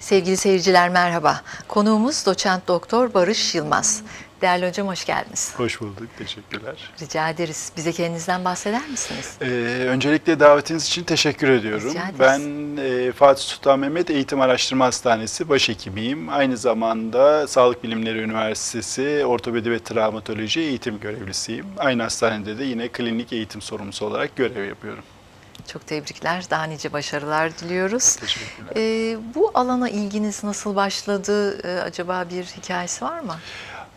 Sevgili seyirciler merhaba. Konuğumuz doçent doktor Barış Yılmaz. Değerli hocam hoş geldiniz. Hoş bulduk, teşekkürler. Rica ederiz. Bize kendinizden bahseder misiniz? Ee, öncelikle davetiniz için teşekkür ediyorum. Rica ederiz. Ben e, Fatih Sultan Mehmet Eğitim Araştırma Hastanesi başhekimiyim. Aynı zamanda Sağlık Bilimleri Üniversitesi Ortopedi ve Travmatoloji eğitim görevlisiyim. Aynı hastanede de yine klinik eğitim sorumlusu olarak görev yapıyorum. Çok tebrikler. Daha nice başarılar diliyoruz. Teşekkürler. Ee, bu alana ilginiz nasıl başladı? Ee, acaba bir hikayesi var mı?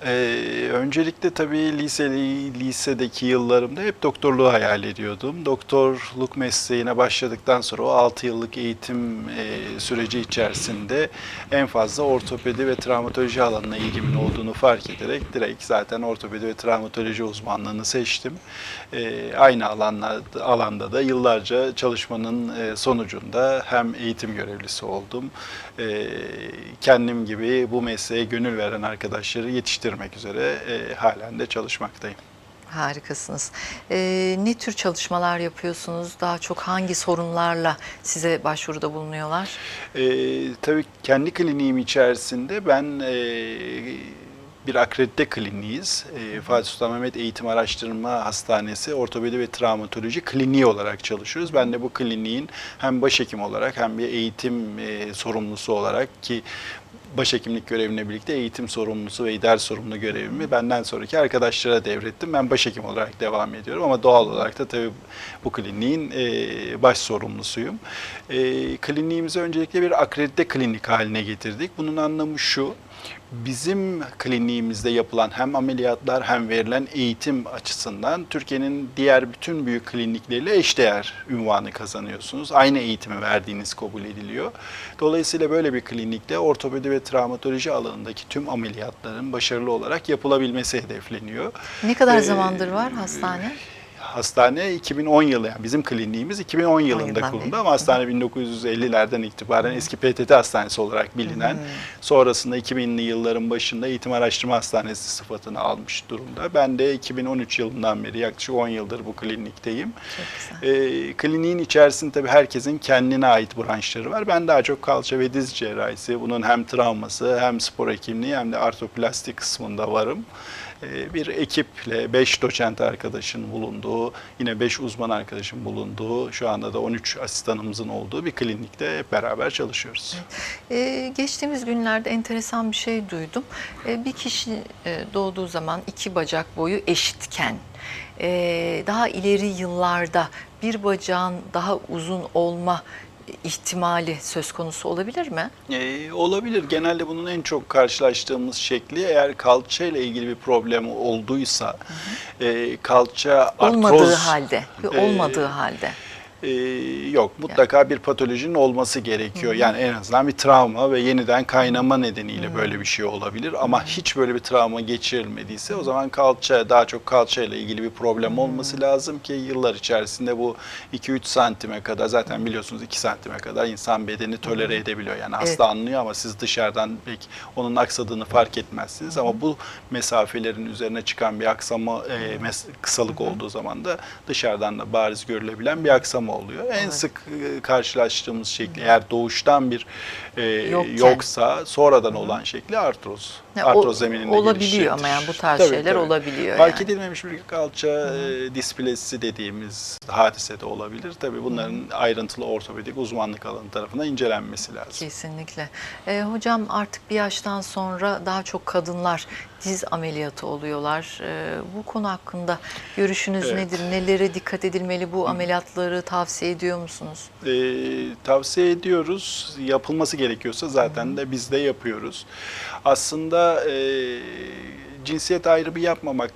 Ee, öncelikle tabii liseli, lisedeki yıllarımda hep doktorluğu hayal ediyordum. Doktorluk mesleğine başladıktan sonra o 6 yıllık eğitim e, süreci içerisinde en fazla ortopedi ve travmatoloji alanına ilgimin olduğunu fark ederek direkt zaten ortopedi ve travmatoloji uzmanlığını seçtim. Ee, aynı alanlarda, alanda da yıllarca çalışmanın e, sonucunda hem eğitim görevlisi oldum, e, kendim gibi bu mesleğe gönül veren arkadaşları yetiştirmek üzere e, halen de çalışmaktayım. Harikasınız. Ee, ne tür çalışmalar yapıyorsunuz? Daha çok hangi sorunlarla size başvuruda bulunuyorlar? E, tabii kendi kliniğim içerisinde ben e, bir akredite kliniğiz. E, Fatih Sultan Mehmet Eğitim Araştırma Hastanesi Ortopedi ve Travmatoloji Kliniği olarak çalışıyoruz. Ben de bu kliniğin hem başhekim olarak hem bir eğitim e, sorumlusu olarak ki başhekimlik görevine birlikte eğitim sorumlusu ve ders sorumlu görevimi benden sonraki arkadaşlara devrettim. Ben başhekim olarak devam ediyorum ama doğal olarak da tabii bu kliniğin e, baş sorumlusuyum. E, kliniğimizi öncelikle bir akredite klinik haline getirdik. Bunun anlamı şu, bizim kliniğimizde yapılan hem ameliyatlar hem verilen eğitim açısından Türkiye'nin diğer bütün büyük klinikleriyle eşdeğer ünvanı kazanıyorsunuz. Aynı eğitimi verdiğiniz kabul ediliyor. Dolayısıyla böyle bir klinikte ortopedi ve travmatoloji alanındaki tüm ameliyatların başarılı olarak yapılabilmesi hedefleniyor. Ne kadar Ee, zamandır var hastane? Hastane 2010 yılı yani bizim kliniğimiz 2010 yılında kuruldu ama hastane 1950'lerden itibaren eski PTT hastanesi olarak bilinen sonrasında 2000'li yılların başında eğitim araştırma hastanesi sıfatını almış durumda. Ben de 2013 yılından beri yaklaşık 10 yıldır bu klinikteyim. Ee, kliniğin içerisinde tabii herkesin kendine ait branşları var. Ben daha çok kalça ve diz cerrahisi, bunun hem travması hem spor hekimliği hem de artroplastik kısmında varım. Ee, bir ekiple 5 doçent arkadaşın bulunduğu, yine 5 uzman arkadaşın bulunduğu, şu anda da 13 asistanımızın olduğu bir klinikte hep beraber çalışıyoruz. Ee, geçtiğimiz günlerde enteresan bir şey duydum. Ee, bir kişi e, doğduğu zaman iki bacak boyu eşitken, e, daha ileri yıllarda bir bacağın daha uzun olma ihtimali söz konusu olabilir mi? Ee, olabilir. Genelde bunun en çok karşılaştığımız şekli eğer kalça ile ilgili bir problem olduysa, e, kalça Olmadığı artroz, halde, e, olmadığı halde. E, yok mutlaka bir patolojinin olması gerekiyor. Yani en azından bir travma ve yeniden kaynama nedeniyle böyle bir şey olabilir. Ama hiç böyle bir travma geçirilmediyse o zaman kalça daha çok kalça ile ilgili bir problem olması lazım ki yıllar içerisinde bu 2-3 santime kadar zaten biliyorsunuz 2 santime kadar insan bedeni tolere edebiliyor. Yani hasta anlıyor ama siz dışarıdan pek onun aksadığını fark etmezsiniz. Ama bu mesafelerin üzerine çıkan bir aksama e, kısalık olduğu zaman da dışarıdan da bariz görülebilen bir aksama oluyor. En Evet. sık e, karşılaştığımız şekli eğer doğuştan bir e, yoksa sonradan olan şekli artroz. Ya, artroz zemininde olabiliyor ama yani bu tarz Tabii, şeyler tabii. olabiliyor Fark yani. edilmemiş bir kalça e, displezisi dediğimiz hadise de olabilir. Tabii bunların ayrıntılı ortopedik uzmanlık alanı tarafından incelenmesi lazım. Kesinlikle. Ee, hocam artık bir yaştan sonra daha çok kadınlar diz ameliyatı oluyorlar. Ee, bu konu hakkında görüşünüz Evet. nedir? Nelere dikkat edilmeli? Bu ameliyatları tavsiye ediyor musunuz? E, tavsiye ediyoruz. Yapılması gerekiyorsa zaten de biz de yapıyoruz. Aslında e, cinsiyet ayrımı yapmamak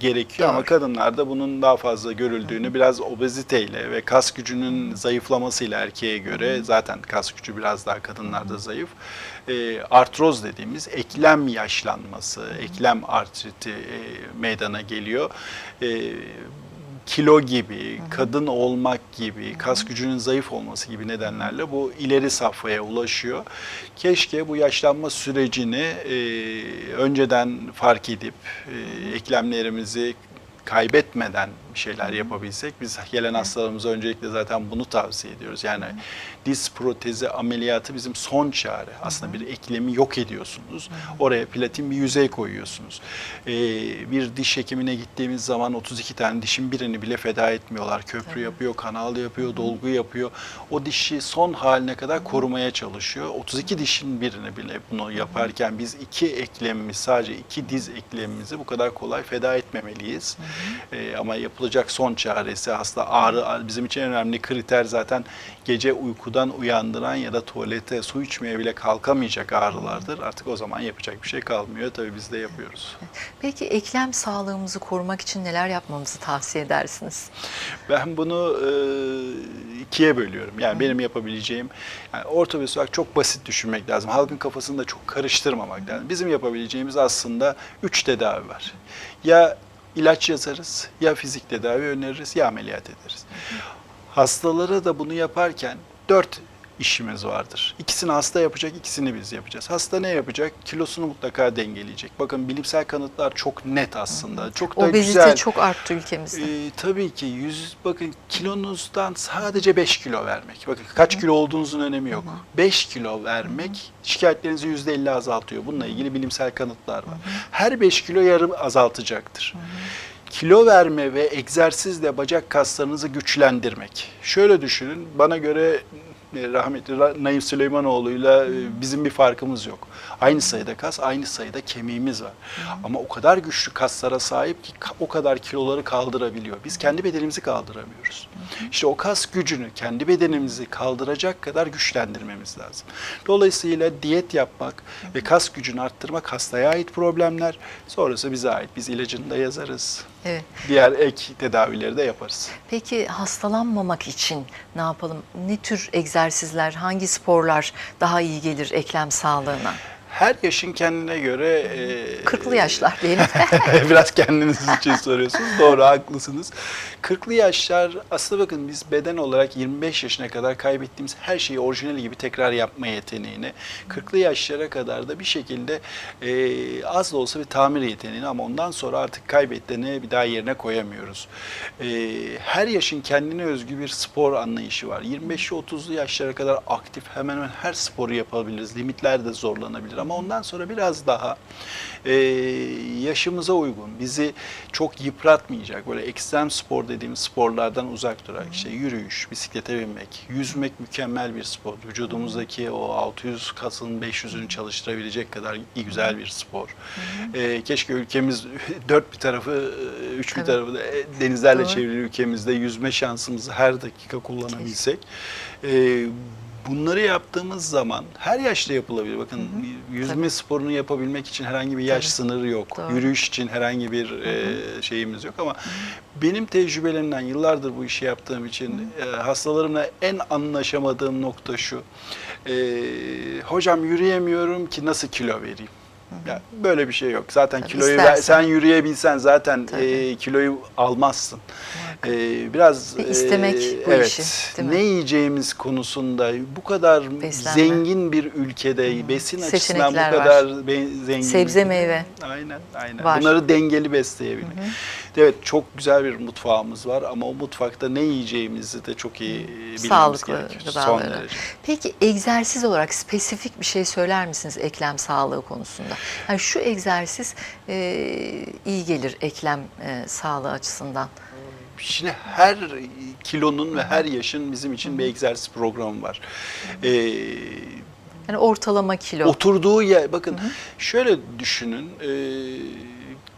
gerekiyor ama Doğru. kadınlarda bunun daha fazla görüldüğünü biraz obeziteyle ve kas gücünün zayıflamasıyla erkeğe göre zaten kas gücü biraz daha kadınlarda zayıf. E, artroz dediğimiz eklem yaşlanması, eklem artriti e, meydana geliyor. E, kilo gibi, kadın olmak gibi, kas gücünün zayıf olması gibi nedenlerle bu ileri safhaya ulaşıyor. Keşke bu yaşlanma sürecini e, önceden fark edip e, eklemlerimizi kaybetmeden bir şeyler yapabilsek biz gelen hastalarımıza öncelikle zaten bunu tavsiye ediyoruz. Yani diz protezi ameliyatı bizim son çare. Aslında bir eklemi yok ediyorsunuz. Oraya platin bir yüzey koyuyorsunuz. Ee, bir diş hekimine gittiğimiz zaman 32 tane dişin birini bile feda etmiyorlar. Köprü yapıyor, kanal yapıyor, dolgu yapıyor. O dişi son haline kadar korumaya çalışıyor. 32 dişin birini bile bunu yaparken biz iki eklemimiz, sadece iki diz eklemimizi bu kadar kolay feda etmemeliyiz. Ee, ama yapılacak son çaresi hasta ağrı bizim için önemli kriter zaten gece uykudan uyandıran ya da tuvalete su içmeye bile kalkamayacak ağrılardır. Artık o zaman yapacak bir şey kalmıyor. Tabii biz de yapıyoruz. Peki eklem sağlığımızı korumak için neler yapmamızı tavsiye edersiniz? Ben bunu e, ikiye bölüyorum. Yani benim yapabileceğim, yani ortopedist olarak çok basit düşünmek lazım. Halkın kafasını da çok karıştırmamak lazım. Bizim yapabileceğimiz aslında üç tedavi var. Ya ilaç yazarız, ya fizik tedavi öneririz, ya ameliyat ederiz. Hastalara da bunu yaparken dört işimiz vardır. İkisini hasta yapacak, ikisini biz yapacağız. Hasta ne yapacak? Kilosunu mutlaka dengeleyecek. Bakın bilimsel kanıtlar çok net aslında. Çok da Obezite güzel. çok arttı ülkemizde. Ee, tabii ki yüz bakın kilonuzdan sadece 5 kilo vermek. Bakın kaç kilo olduğunuzun önemi yok. 5 kilo vermek şikayetlerinizi %50 azaltıyor. Bununla ilgili bilimsel kanıtlar var. Her 5 kilo yarım azaltacaktır. Kilo verme ve egzersizle bacak kaslarınızı güçlendirmek. Şöyle düşünün, bana göre rahmetli Ra- Naim Süleymanoğlu'yla e, bizim bir farkımız yok. Aynı sayıda kas, aynı sayıda kemiğimiz var. Ama o kadar güçlü kaslara sahip ki o kadar kiloları kaldırabiliyor. Biz kendi bedenimizi kaldıramıyoruz. İşte o kas gücünü kendi bedenimizi kaldıracak kadar güçlendirmemiz lazım. Dolayısıyla diyet yapmak ve kas gücünü arttırmak hastaya ait problemler. Sonrası bize ait. Biz ilacını da yazarız. Evet. Diğer ek tedavileri de yaparız. Peki hastalanmamak için ne yapalım? Ne tür egzersizler, hangi sporlar daha iyi gelir eklem sağlığına? Her yaşın kendine göre... e, 40'lı yaşlar diyelim. Biraz kendiniz için soruyorsunuz. Doğru, haklısınız. 40'lı yaşlar aslında bakın biz beden olarak 25 yaşına kadar kaybettiğimiz her şeyi orijinali gibi tekrar yapma yeteneğini, 40'lı yaşlara kadar da bir şekilde e, az da olsa bir tamir yeteneğini ama ondan sonra artık kaybettiğini bir daha yerine koyamıyoruz. E, her yaşın kendine özgü bir spor anlayışı var. 25-30'lu yaşlara kadar aktif hemen hemen her sporu yapabiliriz. Limitler de zorlanabilir ama ondan sonra biraz daha e, yaşımıza uygun, bizi çok yıpratmayacak, böyle ekstrem spor dediğimiz sporlardan uzak durarak işte yürüyüş, bisiklete binmek, yüzmek mükemmel bir spor. Vücudumuzdaki o 600 kasın 500'ünü çalıştırabilecek kadar iyi güzel bir spor. E, keşke ülkemiz dört bir tarafı, e, üç bir Tabii. tarafı da e, denizlerle Doğru. çevrili ülkemizde yüzme şansımızı her dakika kullanabilsek. E, Bunları yaptığımız zaman her yaşta yapılabilir. Bakın yüzme Tabii. sporunu yapabilmek için herhangi bir yaş Tabii. sınırı yok. Doğru. Yürüyüş için herhangi bir e, şeyimiz yok ama benim tecrübelerimden yıllardır bu işi yaptığım için e, hastalarımla en anlaşamadığım nokta şu. E, hocam yürüyemiyorum ki nasıl kilo vereyim? Ya böyle bir şey yok. Zaten Tabii kiloyu ver- istersen. sen yürüyebilsen zaten Tabii. e, kiloyu almazsın. E, biraz Ve istemek bu evet, işi, değil mi? ne yiyeceğimiz konusunda bu kadar Beslenme. zengin bir ülkede besin açısından Seçenekler bu var. kadar be- zengin. Sebze, meyve. Aynen, aynen. Var. Bunları dengeli besleyebilmek. Evet, çok güzel bir mutfağımız var ama o mutfakta ne yiyeceğimizi de çok iyi e, bilmemiz Sağlıklı gerekiyor. Son gıdaları. derece. Peki egzersiz olarak spesifik bir şey söyler misiniz eklem sağlığı konusunda? Yani şu egzersiz e, iyi gelir eklem e, sağlığı açısından. Şimdi her kilonun ve her yaşın bizim için bir egzersiz programı var. Ee, Yani ortalama kilo. Oturduğu yer, bakın şöyle düşünün, e,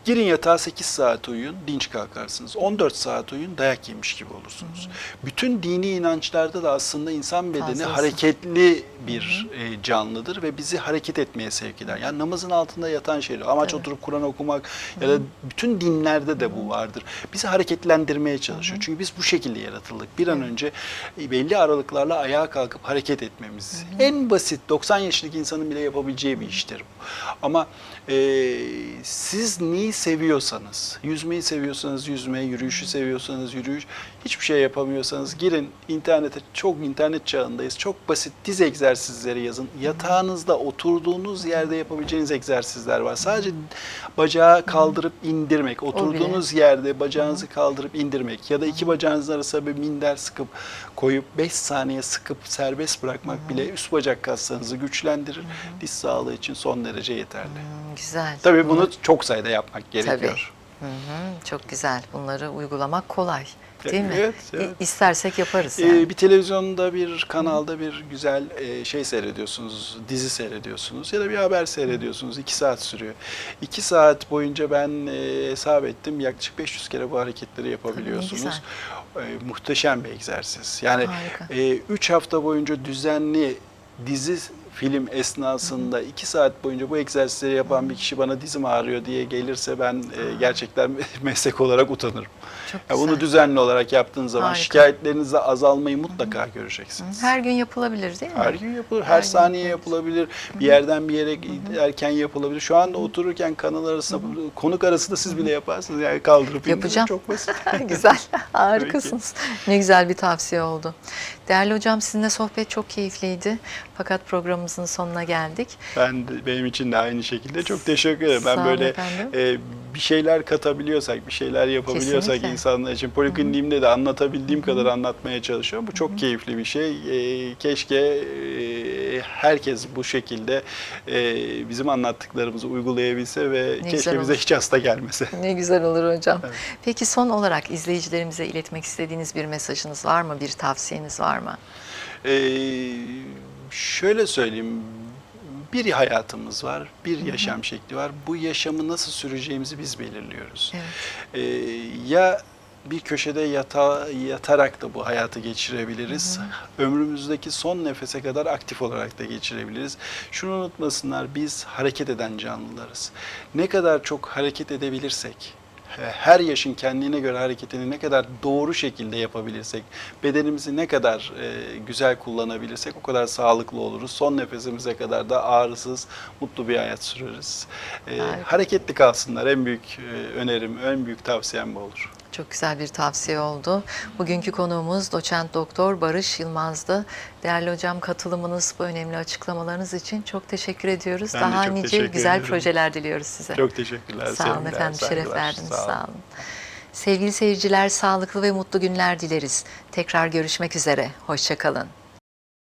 girin yatağa 8 saat uyuyun, dinç kalkarsınız. 14 saat uyuyun, dayak yemiş gibi olursunuz. Bütün dini inançlarda da aslında insan bedeni Fazlası. hareketli bir e, canlıdır ve bizi hareket etmeye sevk eder. Yani namazın altında yatan şey, amaç Tabii. oturup Kur'an okumak ya da bütün dinlerde de bu vardır. Bizi hareketlendirmeye çalışıyor. Çünkü biz bu şekilde yaratıldık. Bir an önce e, belli aralıklarla ayağa kalkıp hareket etmemiz. En basit 90 yaşındaki insanın bile yapabileceği bir iştir bu. Ama e, siz neyi seviyorsanız, yüzmeyi seviyorsanız yüzme, yürüyüşü seviyorsanız yürüyüş, hiçbir şey yapamıyorsanız girin internete, çok internet çağındayız. Çok basit diz egzersizleri yazın. Yatağınızda oturduğunuz yerde yapabileceğiniz egzersizler var. Sadece bacağı kaldırıp indirmek, oturduğunuz yerde bacağınızı kaldırıp indirmek ya da iki bacağınızın arasına bir minder sıkıp koyup 5 saniye sıkıp serbest bırakmak bile üst bacak kaslarınızı güçlendirir. Diz sağlığı için son derece yeterli. Hmm, Güzel. Tabii bunu çok sayıda yapmak gerekiyor. Hı hı, çok güzel. Bunları uygulamak kolay. Değil mi? Evet. İstersek yaparız. Ee, Yani. bir televizyonda bir kanalda bir güzel e, şey seyrediyorsunuz, dizi seyrediyorsunuz ya da bir haber seyrediyorsunuz. iki saat sürüyor. İki saat boyunca ben e, hesap ettim yaklaşık 500 kere bu hareketleri yapabiliyorsunuz. E, muhteşem bir egzersiz. Yani Harika. e, üç hafta boyunca düzenli dizi film esnasında iki saat boyunca bu egzersizleri yapan bir kişi bana dizim ağrıyor diye gelirse ben e, gerçekten meslek olarak utanırım. Çok Ya bunu düzenli olarak yaptığın zaman Harika. şikayetlerinizde azalmayı mutlaka göreceksiniz. Her gün yapılabilir değil mi? Her gün yapılır, her, Her gün saniye yapılabilir. yapılabilir. Bir yerden bir yere giderken yapılabilir. Şu anda otururken kanal arasında, konuk arasında siz bile yaparsınız. Yani kaldırıp. Yapacağım. Çok basit. güzel, harikasınız. Ne güzel bir tavsiye oldu. Değerli hocam sizinle sohbet çok keyifliydi. Fakat programımızın sonuna geldik. Ben de, benim için de aynı şekilde çok teşekkür ederim. Sağ Ben olun böyle efendim. e, bir şeyler katabiliyorsak, bir şeyler yapabiliyorsak Kesinlikle. insanlar için polikliniğimde de anlatabildiğim kadar anlatmaya çalışıyorum. Bu çok keyifli bir şey. E, keşke e, herkes bu şekilde e, bizim anlattıklarımızı uygulayabilse ve güzel keşke bize olur. hiç hasta gelmese. Ne güzel olur hocam. Evet. Peki son olarak izleyicilerimize iletmek istediğiniz bir mesajınız var mı? Bir tavsiyeniz var mı? Ee, şöyle söyleyeyim. Bir hayatımız var, bir yaşam şekli var. Bu yaşamı nasıl süreceğimizi biz belirliyoruz. Evet. Ee, ya bir köşede yata, yatarak da bu hayatı geçirebiliriz. Ömrümüzdeki son nefese kadar aktif olarak da geçirebiliriz. Şunu unutmasınlar, biz hareket eden canlılarız. Ne kadar çok hareket edebilirsek, her yaşın kendine göre hareketini ne kadar doğru şekilde yapabilirsek, bedenimizi ne kadar e, güzel kullanabilirsek o kadar sağlıklı oluruz. Son nefesimize kadar da ağrısız, mutlu bir hayat süreriz. E, hareketli kalsınlar. En büyük e, önerim, en büyük tavsiyem bu olur. Çok güzel bir tavsiye oldu. Bugünkü konuğumuz doçent doktor Barış Yılmaz'dı. Değerli hocam katılımınız, bu önemli açıklamalarınız için çok teşekkür ediyoruz. Ben Daha nice teşekkür güzel ederim. projeler diliyoruz size. Çok teşekkürler. Sağ olun efendim, şeref verdiniz. Sağ olun. Sağ olun. Sevgili seyirciler, sağlıklı ve mutlu günler dileriz. Tekrar görüşmek üzere. Hoşçakalın.